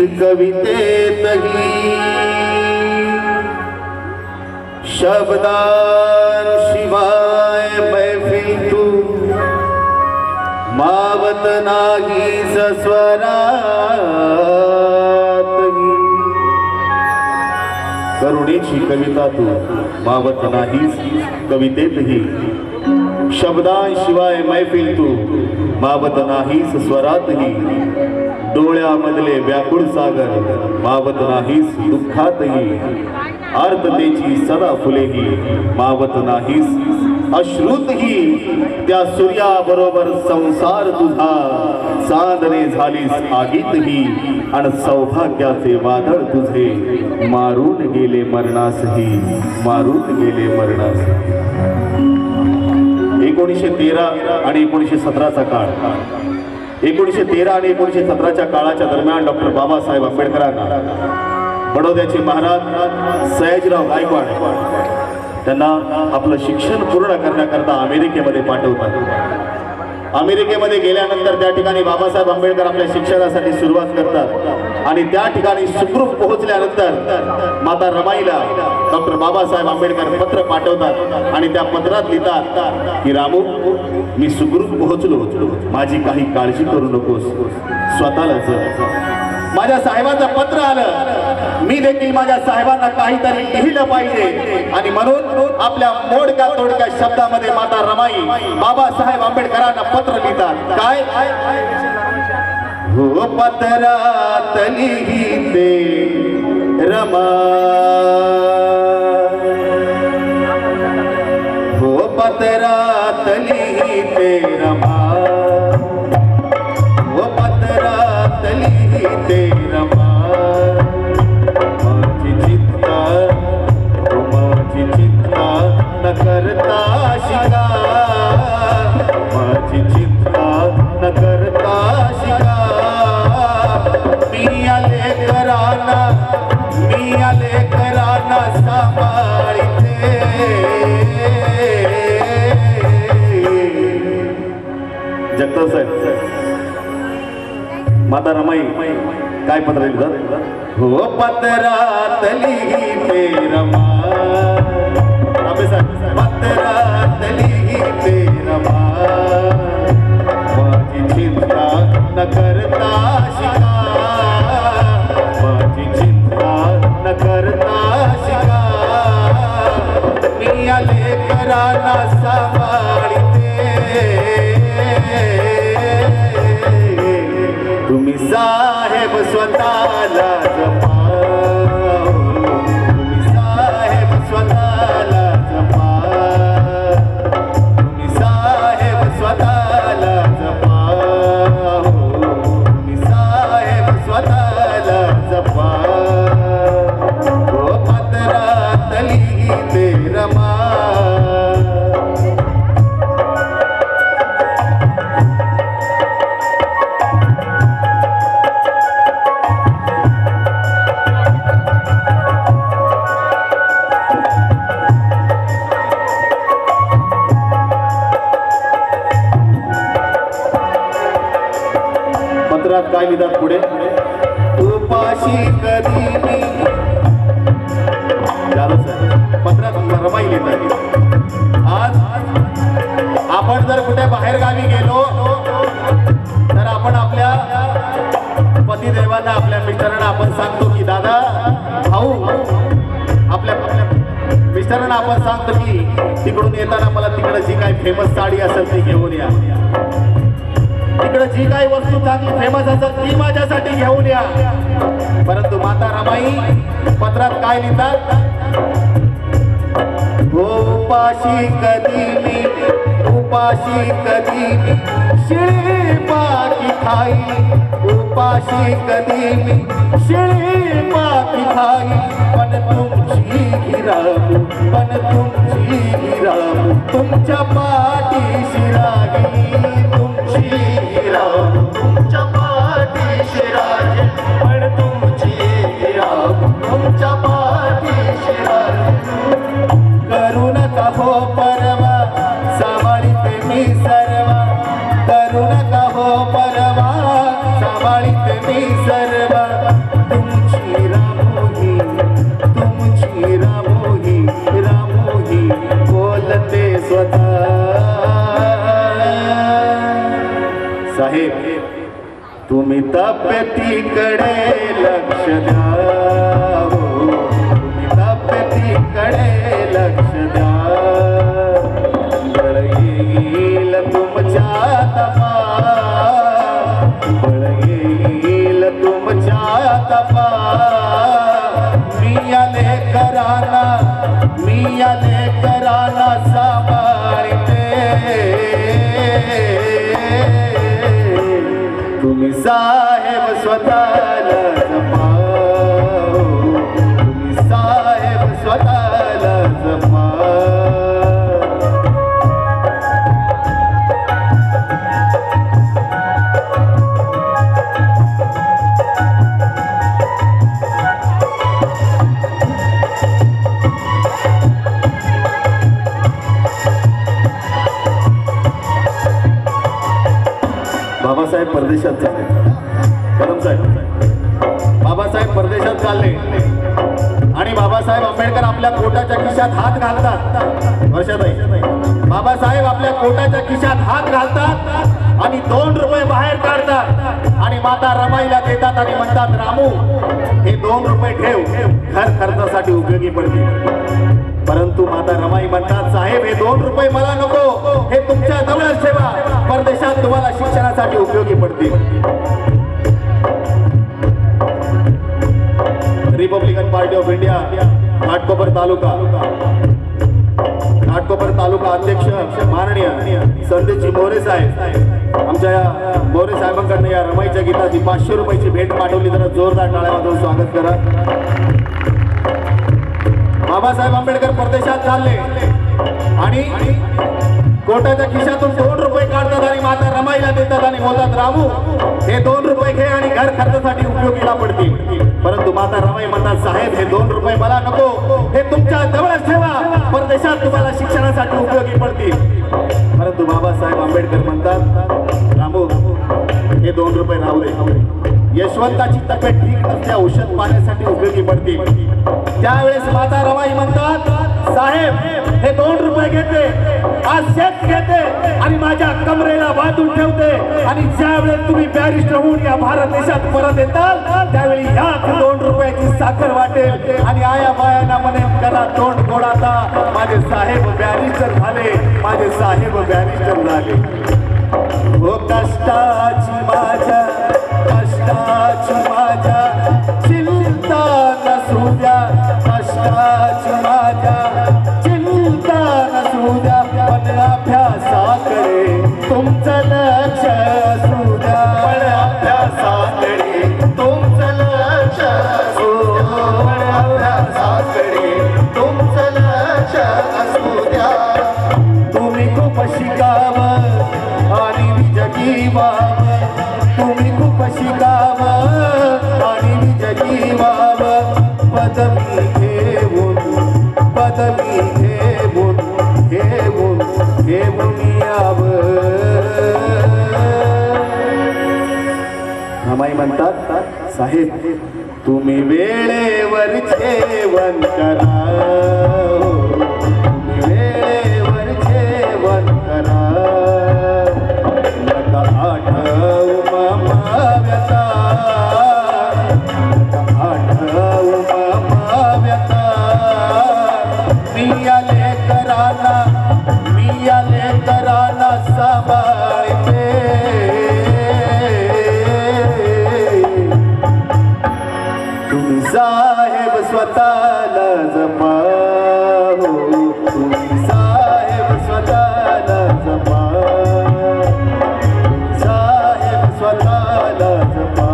नागीस कवितेतही शब्दान शिवाय मैफिल तू मावत नाही स्वरातही करुणेची कविता तू मावत नाहीस कवितेतही शब्दांशिवाय मैफिल तू. मावत नाहीस स्वरातही डोळ्यामधले व्याकुळ सागर. मावत नाहीस दुःखातही. आर्ततेची सदा फुलेही. मावत नाहीस अश्रुतही. त्या सूर्याबरोबर संसार तुझा. साधने झालीस आगीतही. आणि सौभाग्याचे वादळ तुझे. मारून गेले मरणासही. मारून गेले मरणासही. एकोणीसशे तेरा आणि एकोणीसशे सतराचा काळ. एकोणीसशे तेरा आणि एकोणीसशे सतराच्या काळाच्या दरम्यान डॉक्टर बाबासाहेब आंबेडकरांना बडोद्याचे महाराज सयाजीराव गायकवाड त्यांना आपलं शिक्षण पूर्ण करण्याकरता अमेरिकेमध्ये पाठवतात. अमेरिकेमध्ये गेल्यानंतर त्या ठिकाणी बाबासाहेब आंबेडकर आपल्या शिक्षणासाठी सुरुवात करतात. आणि त्या ठिकाणी सुखरूप पोहोचल्यानंतर माता रमाईला डॉक्टर बाबासाहेब आंबेडकर पत्र पाठवतात आणि त्या पत्रात लिहितात की रामू मी सुखरूप पोहोचलो. माझी काही काळजी करू नकोस. स्वतःला माझ्या साहेबांचं पत्र आलं. मी देखील माझ्या साहेबांना काहीतरी लिहिलं पाहिजे. आणि म्हणून आपल्या मोडक्या तोडक्या शब्दामध्ये माता रमाई बाबासाहेब आंबेडकरांना पत्र लिहितात. काय? हो पत्रात लिहिते रमा. हो पत्रात लिहिते रमा. माता रमाई काय पत्र लिहिलं? हो पत्रात लिहिते रमा. आंबे साहेब. पत्रात लिहिते रमा. माझी चिंता न करता शिका. विधान पुढे. उपाशी कधी मी झालं सर. पत्रात रमाई लिहितात आज आपण जर कुठे बाहेर गावी गेलो तर आपण आपल्या पतिदेवांना आपल्या मित्रांना आपण सांगतो की दादा भाऊ आपल्या मिस्टरांना आपण सांगतो की तिकडून येताना मला तिकडं जी काही फेमस साडी असेल ती घेऊन या. इकडे जी काही वस्तू चांगली फेमस असत ती माझ्यासाठी घेऊन या. परंतु माता रमाई पत्रात काय लिहितात? उपाशी कधी मी उपाशी कधी मी शिळी खाई. उपाशी कधी मी शिळी पाकी खाई. पण तुमची गिराम पण तुमची गिराम तुमच्या पाठी शिरागी तुमची गिरामू साहेब तुम्ही तब्येतीकडे लक्ष द्या कड़े तुम्ही तब्येतीकडे लक्ष द्या येईल तुमच्या तपा येईल तुमच्या साहेब बाबासाहेब परदेशात चालले. कदम साहेब बाबासाहेब परदेशात चालले. आणि बाबासाहेब आंबेडकर आपल्या कोटाच्या खिशात हात घालतात. वर्षाताई बाबासाहेब आपल्या कोटाच्या खिशात हात घालतात आणि दोन रुपये बाहेर काढतात. आणि माता रमाईला देतात आणि म्हणतात रामू हे दोन रुपये ठेव. घर खर्चासाठी उपयोगी पडतील. परंतु माता रमाई म्हणतात साहेब हे दोन रुपये मला नको. हे तुमच्या जवळच ठेवा. परदेशात तुम्हाला शिक्षणासाठी उपयोगी पडतील. Republican party of India Ghatkopar taluka Ghatkopar taluka अध्यक्ष माननीय संदेशजी मोरे साहेब आमच्या या मोरे साहेबांकडनं या रमाईच्या गीताची पाचशे रुपयाची भेट पाठवली तर जोरदार टाळ्यामधून स्वागत करा. बाबासाहेब आंबेडकर परदेशात चालले आणि कोटाच्या खिशातून दोन रुपये काढतात आणि देतात आणि बोलतात रामू हे दोन रुपये घे आणि घर खर्चासाठी उपयोगीला पडतील. परंतु माता रमाई म्हणतात साहेब हे दोन रुपये मला नको. हे तुमच्या जवळच ठेवा. परदेशात तुम्हाला शिक्षणासाठी उपयोगी पडतील. परंतु बाबासाहेब आंबेडकर म्हणतात रामू हे दोन रुपये राहू दे. यशवंताची तब्येत ठीक नसते औषध पाण्यासाठी उपयोगी पडते त्यावेळेस माता रमाई म्हणतात साहेब हे दोन रुपये घेते आज शेत घेते आणि माझ्या कमरेला बांधून ठेवते. आणि ज्यावेळेस तुम्ही बॅरिस्टर होऊन या भारत देशात परत येताल त्यावेळी ह्या दोन रुपयाची साखर वाटेल. आणि आया बायांना म्हणे करा तोंड गोडाता माझे साहेब बॅरिस्टर झाले माझे साहेब बॅरिस्टर झाले. हो कष्टाची माझ्या साहेब तुम्ही वेळेवर जेवण करा तुम्ही वेळेवर जेवण करा नका आठवू मामा व्यथा. नका आठवू मामा व्यथा. मी आले कराना मी आले कराना साहेब स्वतःला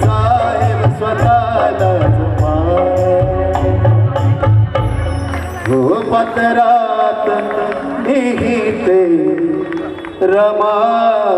साहेब स्वतःला जपा हो पत्रात रमा.